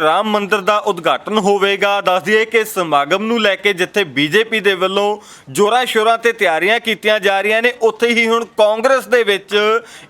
ਰਾਮ ਮੰਦਿਰ ਦਾ ਉਦਘਾਟਨ ਹੋਵੇਗਾ। ਦੱਸ ਦਈਏ ਕਿ ਸਮਾਗਮ ਨੂੰ ਲੈ ਕੇ ਜਿੱਥੇ ਬੀਜੇਪੀ ਦੇ ਵੱਲੋਂ ਜੋਰਾਂ ਸ਼ੋਰਾਂ ਤੇ ਤਿਆਰੀਆਂ ਕੀਤੀਆਂ ਜਾ ਰਹੀਆਂ ਨੇ, ਉੱਥੇ ਹੀ ਹੁਣ ਕਾਂਗਰਸ ਦੇ ਵਿੱਚ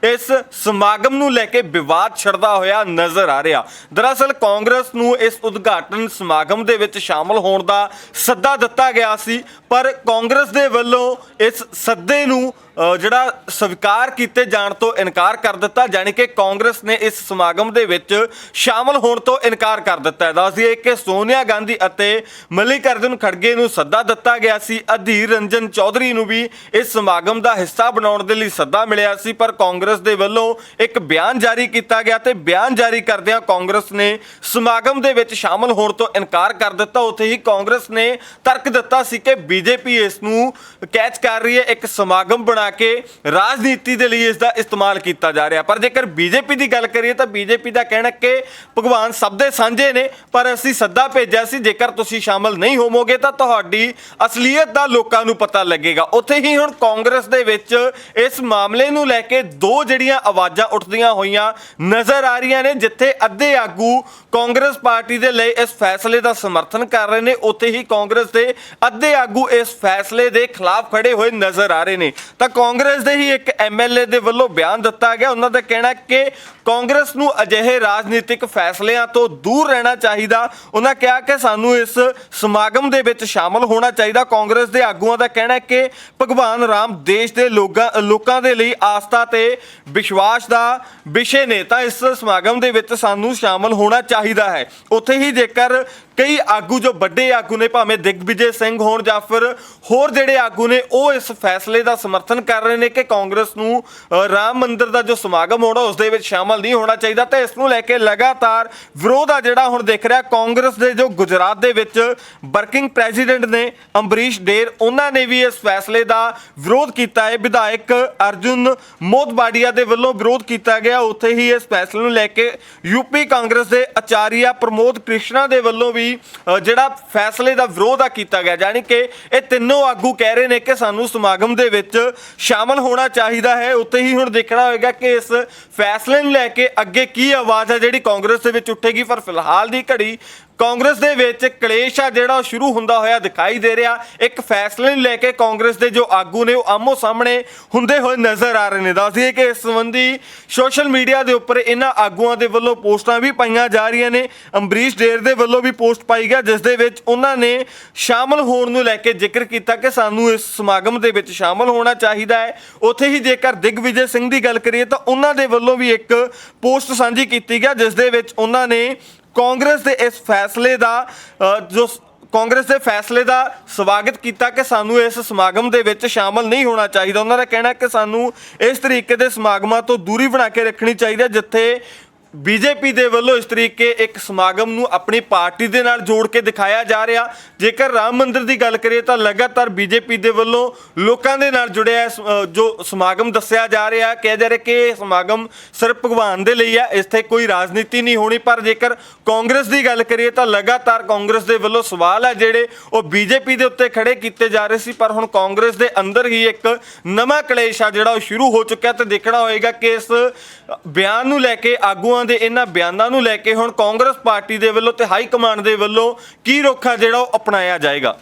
ਇਸ ਸਮਾਗਮ ਨੂੰ ਲੈ ਕੇ ਵਿਵਾਦ ਛਿੜਦਾ ਹੋਇਆ ਨਜ਼ਰ ਆ ਰਿਹਾ। ਦਰਅਸਲ ਕਾਂਗਰਸ ਨੂੰ ਇਸ ਉਦਘਾਟਨ ਸਮਾਗਮ ਦੇ ਵਿੱਚ ਸ਼ਾਮਲ ਹੋਣ ਦਾ ਸੱਦਾ ਦਿੱਤਾ ਗਿਆ ਸੀ, ਪਰ ਕਾਂਗਰਸ ਦੇ ਵੱਲੋਂ ਇਸ ਸੱਦੇ ਨੂੰ ਜਿਹੜਾ ਸਵੀਕਾਰ ਕੀਤੇ ਜਾਣ ਤੋਂ ਇਨਕਾਰ ਕਰ ਦਿੱਤਾ ਜਾਣੀ ਕਿ ਕਾਂਗਰਸ ਨੇ ਇਸ ਸਮਾਗਮ ਦੇ ਵਿੱਚ ਸ਼ਾਮਲ ਹੋਣ ਤੋਂ ਇਨਕਾਰ ਕਰ ਦਿੱਤਾ ਹੈ। ਦੱਸ ਦਈਏ ਕਿ ਸੋਨੀਆ ਗਾਂਧੀ ਅਤੇ ਮੱਲਿਕਾਰਜੁਨ ਖੜਗੇ ਨੂੰ ਸੱਦਾ ਦਿੱਤਾ ਗਿਆ ਸੀ। ਅਧੀਰ ਰੰਜਨ ਚੌਧਰੀ ਨੂੰ ਵੀ ਇਸ ਸਮਾਗਮ ਦਾ ਹਿੱਸਾ ਬਣਾਉਣ ਦੇ ਲਈ ਸੱਦਾ ਮਿਲਿਆ ਸੀ, ਪਰ ਕਾਂਗਰਸ ਦੇ ਵੱਲੋਂ ਇੱਕ ਬਿਆਨ ਜਾਰੀ ਕੀਤਾ ਗਿਆ ਤੇ ਬਿਆਨ ਜਾਰੀ ਕਰਦਿਆਂ ਕਾਂਗਰਸ ਨੇ ਸਮਾਗਮ ਦੇ ਵਿੱਚ ਸ਼ਾਮਲ ਹੋਣ ਤੋਂ ਇਨਕਾਰ ਕਰ ਦਿੱਤਾ। ਉੱਥੇ ਹੀ ਕਾਂਗਰਸ ਨੇ ਤਰਕ ਦਿੱਤਾ ਸੀ ਕਿ ਬੀਜੇਪੀ ਇਸ ਨੂੰ ਕੈਚ ਕਰ ਰਹੀ ਹੈ। ਇੱਕ ਸਮਾਗਮ ਬਣਾ ਕੇ ਰਾਜਨੀਤੀ ਦੇ ਲਈ ਇਸ ਦਾ ਇਸਤੇਮਾਲ ਕੀਤਾ ਜਾ ਰਿਹਾ। ਪਰ ਜੇਕਰ ਬੀਜੇਪੀ ਦੀ ਗੱਲ ਕਰੀਏ ਤਾਂ ਬੀਜੇਪੀ ਦਾ ਕਹਿਣਾ ਕਿ ਭਗਵਾਨ ਸਭ ਦੇ ਸਾਂਝੇ ਨੇ, ਪਰ ਅਸੀਂ ਸੱਦਾ ਭੇਜਿਆ ਸੀ, ਜੇਕਰ ਤੁਸੀਂ ਸ਼ਾਮਲ ਨਹੀਂ ਹੋਵੋਗੇ ਤਾਂ ਤੁਹਾਡੀ ਅਸਲੀਅਤ ਦਾ ਲੋਕਾਂ ਨੂੰ ਪਤਾ ਲੱਗੇਗਾ। ਉੱਥੇ ਹੀ ਹੁਣ ਕਾਂਗਰਸ ਦੇ ਵਿੱਚ ਇਸ ਮਾਮਲੇ ਨੂੰ ਲੈ ਕੇ ਦੋ ਜਿਹੜੀਆਂ ਆਵਾਜ਼ਾਂ ਉੱਠਦੀਆਂ ਹੋਈਆਂ ਨਜ਼ਰ ਆ ਰਹੀਆਂ ਨੇ, ਜਿੱਥੇ ਅੱਧੇ ਆਗੂ ਕਾਂਗਰਸ ਪਾਰਟੀ ਦੇ ਲਈ ਇਸ ਫੈਸਲੇ ਦਾ ਸਮਰਥਨ ਕਰ ਰਹੇ ਨੇ, ਉੱਥੇ ਹੀ ਕਾਂਗਰਸ ਦੇ ਅੱਧੇ ਆਗੂ ਇਸ ਫੈਸਲੇ ਦੇ ਖਿਲਾਫ ਖੜੇ ਹੋਏ ਨਜ਼ਰ ਆ ਰਹੇ ਨੇ। ਤਾਂ ਕਾਂਗਰਸ ਦੇ ਹੀ ਇੱਕ ਐਮਐਲਏ ਦੇ ਵੱਲੋਂ ਬਿਆਨ ਦਿੱਤਾ ਗਿਆ। ਉਹਨਾਂ ਦਾ ਕਹਿਣਾ ਕਿ ਕਾਂਗਰਸ ਨੂੰ ਅਜਿਹੇ ਰਾਜਨੀਤਿਕ ਫੈਸਲਿਆਂ ਤੋਂ ਦੂਰ ਰਹਿਣਾ ਚਾਹੀਦਾ। ਉਹਨਾਂ ਕਿਹਾ ਕਿ ਸਾਨੂੰ ਇਸ ਸਮਾਗਮ ਦੇ ਵਿੱਚ ਸ਼ਾਮਲ ਹੋਣਾ ਚਾਹੀਦਾ। ਕਾਂਗਰਸ ਦੇ ਆਗੂਆਂ ਦਾ ਕਹਿਣਾ ਹੈ ਕਿ ਭਗਵਾਨ ਰਾਮ ਦੇਸ਼ ਦੇ ਲੋਕਾਂ ਲੋਕਾਂ ਦੇ ਲਈ ਆਸਥਾ ਤੇ ਵਿਸ਼ਵਾਸ ਦਾ ਵਿਸ਼ੇ ਨੇ। ਤਾਂ ਇਸ ਸਮਾਗਮ ਦੇ ਵਿੱਚ ਸਾਨੂੰ ਸ਼ਾਮਲ ਹੋਣਾ ਚਾਹੀਦਾ ਹੈ। ਉੱਥੇ ਹੀ ਜੇਕਰ ਕਈ ਆਗੂ ਜੋ ਵੱਡੇ ਆਗੂ ਨੇ, ਭਾਵੇਂ ਦਿਗਵਿਜੇ ਸਿੰਘ ਹੋਣ ਜਾਂ ਫਿਰ ਹੋਰ ਜਿਹੜੇ ਆਗੂ ਨੇ, ਉਹ ਇਸ ਫੈਸਲੇ ਦਾ ਸਮਰਥਨ ਕਰ ਰਹੇ ਨੇ ਕਿ ਕਾਂਗਰਸ ਨੂੰ ਰਾਮ ਮੰਦਿਰ ਦਾ ਜੋ ਸਮਾਗਮ ਹੋਣਾ, ਉਸ ਦੇ ਵਿੱਚ ਸ਼ਾਮਲ ਨਹੀਂ ਹੋਣਾ ਚਾਹੀਦਾ ਤੇ ਇਸ ਨੂੰ ਲੈ ਕੇ ਲਗਾਤਾਰ ਵਿਰੋਧ ਆ ਜਿਹੜਾ ਹੁਣ ਦੇਖ ਰਿਹਾ। ਕਾਂਗਰਸ ਦੇ ਜੋ ਗੁਜਰਾਤ ਦੇ ਵਿੱਚ ਵਰਕਿੰਗ ਪ੍ਰੈਜ਼ੀਡੈਂਟ ਨੇ ਅੰਬਰੀਸ਼ ਡੇਰ, ਉਹਨਾਂ ਨੇ ਵੀ ਇਸ ਫੈਸਲੇ ਦਾ ਵਿਰੋਧ ਕੀਤਾ ਹੈ। ਵਿਧਾਇਕ ਅਰਜੁਨ ਮੋਦਬਾੜੀਆ ਦੇ ਵੱਲੋਂ ਵਿਰੋਧ ਕੀਤਾ ਗਿਆ। ਉੱਥੇ ਹੀ ਇਸ ਫੈਸਲੇ ਨੂੰ ਲੈ ਕੇ ਯੂਪੀ ਕਾਂਗਰਸ ਦੇ ਆਚਾਰੀਆ ਪ੍ਰਮੋਦ ਕ੍ਰਿਸ਼ਨਾ ਦੇ ਵੱਲੋਂ ਵੀ ਜਿਹੜਾ ਫੈਸਲੇ ਦਾ ਵਿਰੋਧ ਆ ਕੀਤਾ ਗਿਆ। ਯਾਨੀ ਕਿ ਇਹ ਤਿੰਨੋਂ ਆਗੂ ਕਹਿ ਰਹੇ ਨੇ ਕਿ ਸਾਨੂੰ ਸਮਾਗਮ ਦੇ ਵਿੱਚ ਸ਼ਾਮਲ ਹੋਣਾ ਚਾਹੀਦਾ ਹੈ। ਉੱਥੇ ਹੀ ਹੁਣ ਦੇਖਣਾ ਹੋਏਗਾ ਕਿ ਇਸ ਫੈਸਲੇ ਨੂੰ ਲੈ ਕੇ ਅੱਗੇ ਕੀ ਆਵਾਜ਼ ਹੈ ਜਿਹੜੀ ਕਾਂਗਰਸ ਦੇ ਵਿੱਚ ਉੱਠੇਗੀ? ਪਰ ਫਿਲਹਾਲ ਦੀ ਘੜੀ ਕਾਂਗਰਸ ਦੇ ਵਿੱਚ ਕਲੇਸ਼ ਆ ਜਿਹੜਾ ਉਹ ਸ਼ੁਰੂ ਹੁੰਦਾ ਹੋਇਆ ਦਿਖਾਈ ਦੇ ਰਿਹਾ। ਇੱਕ ਫੈਸਲੇ ਨੂੰ ਲੈ ਕੇ ਕਾਂਗਰਸ ਦੇ ਜੋ ਆਗੂ ਨੇ ਉਹ ਆਮੋ ਸਾਹਮਣੇ ਹੁੰਦੇ ਹੋਏ ਨਜ਼ਰ ਆ ਰਹੇ ਨੇ। ਦੱਸਦੀਏ ਕਿ ਇਸ ਸੰਬੰਧੀ ਸੋਸ਼ਲ ਮੀਡੀਆ ਦੇ ਉੱਪਰ ਇਹਨਾਂ ਆਗੂਆਂ ਦੇ ਵੱਲੋਂ ਪੋਸਟਾਂ ਵੀ ਪਾਈਆਂ ਜਾ ਰਹੀਆਂ ਨੇ। ਅੰਬਰੀਸ਼ ਡੇਰ ਦੇ ਵੱਲੋਂ ਵੀ ਪੋਸਟ ਪਾਈ ਗਿਆ, ਜਿਸ ਦੇ ਵਿੱਚ ਉਹਨਾਂ ਨੇ ਸ਼ਾਮਲ ਹੋਣ ਨੂੰ ਲੈ ਕੇ ਜ਼ਿਕਰ ਕੀਤਾ ਕਿ ਸਾਨੂੰ ਇਸ ਸਮਾਗਮ ਦੇ ਵਿੱਚ ਸ਼ਾਮਲ ਹੋਣਾ ਚਾਹੀਦਾ ਹੈ। ਉੱਥੇ ਹੀ ਜੇਕਰ ਦਿਗਵਿਜੇ ਸਿੰਘ ਦੀ ਗੱਲ ਕਰੀਏ ਤਾਂ ਉਹਨਾਂ ਦੇ ਵੱਲੋਂ ਵੀ ਇੱਕ ਪੋਸਟ ਸਾਂਝੀ ਕੀਤੀ ਗਿਆ, ਜਿਸ ਦੇ ਵਿੱਚ ਉਹਨਾਂ ਨੇ ਕਾਂਗਰਸ ਦੇ ਇਸ ਫੈਸਲੇ ਦਾ ਜੋ ਕਾਂਗਰਸ ਦੇ ਫੈਸਲੇ ਦਾ ਸਵਾਗਤ ਕੀਤਾ ਕਿ ਸਾਨੂੰ ਇਸ ਸਮਾਗਮ ਦੇ ਵਿੱਚ ਸ਼ਾਮਲ ਨਹੀਂ ਹੋਣਾ ਚਾਹੀਦਾ। ਉਹਨਾਂ ਦਾ ਕਹਿਣਾ ਕਿ ਸਾਨੂੰ ਇਸ ਤਰੀਕੇ ਦੇ ਸਮਾਗਮਾਂ ਤੋਂ ਦੂਰੀ ਬਣਾ ਕੇ ਰੱਖਣੀ ਚਾਹੀਦੀ ਹੈ, ਜਿੱਥੇ ਬੀਜੇਪੀ ਦੇ ਵੱਲੋਂ ਇਸ ਤਰੀਕੇ ਇੱਕ ਸਮਾਗਮ ਨੂੰ ਆਪਣੀ ਪਾਰਟੀ ਦੇ ਨਾਲ ਜੋੜ ਕੇ ਦਿਖਾਇਆ ਜਾ ਰਿਹਾ। ਜੇਕਰ ਰਾਮ ਮੰਦਿਰ ਦੀ ਗੱਲ ਕਰੀਏ ਤਾਂ ਲਗਾਤਾਰ ਬੀਜੇਪੀ ਦੇ ਵੱਲੋਂ ਲੋਕਾਂ ਦੇ ਨਾਲ ਜੁੜਿਆ ਜੋ ਸਮਾਗਮ ਦੱਸਿਆ ਜਾ ਰਿਹਾ ਹੈ ਕਿਹਾ ਜਾ ਰਿਹਾ ਕਿ ਇਹ ਸਮਾਗਮ ਸਿਰਫ ਭਗਵਾਨ ਦੇ ਲਈ ਹੈ, ਇੱਥੇ ਕੋਈ ਰਾਜਨੀਤੀ ਨਹੀਂ ਹੋਣੀ। ਪਰ ਜੇਕਰ ਕਾਂਗਰਸ ਦੀ ਗੱਲ ਕਰੀਏ ਤਾਂ ਲਗਾਤਾਰ ਕਾਂਗਰਸ ਦੇ ਵੱਲੋਂ ਸਵਾਲ ਹੈ ਜਿਹੜੇ ਉਹ ਬੀਜੇਪੀ ਦੇ ਉੱਤੇ ਖੜੇ ਕੀਤੇ ਜਾ ਰਹੇ ਸੀ। ਪਰ ਹੁਣ ਕਾਂਗਰਸ ਦੇ ਅੰਦਰ ਹੀ ਇੱਕ ਨਵਾਂ ਕਲੇਸ਼ ਆ ਜਿਹੜਾ ਉਹ ਸ਼ੁਰੂ ਹੋ ਚੁੱਕਿਆ ਤੇ ਦੇਖਣਾ ਹੋਏਗਾ ਕਿ ਇਸ ਬਿਆਨ ਨੂੰ ਲੈ ਕੇ ਆਗੂਆਂ ਦੇ ਇਹਨਾਂ ਬਿਆਨਾਂ ਨੂੰ ਲੈ ਕੇ ਹੁਣ ਕਾਂਗਰਸ ਪਾਰਟੀ ਦੇ ਵੱਲੋਂ ਤੇ ਹਾਈ ਕਮਾਂਡ ਦੇ ਵੱਲੋਂ ਕੀ ਰੁੱਖ ਜਿਹੜਾ ਉਹ ਅਪਣਾਇਆ ਜਾਏਗਾ?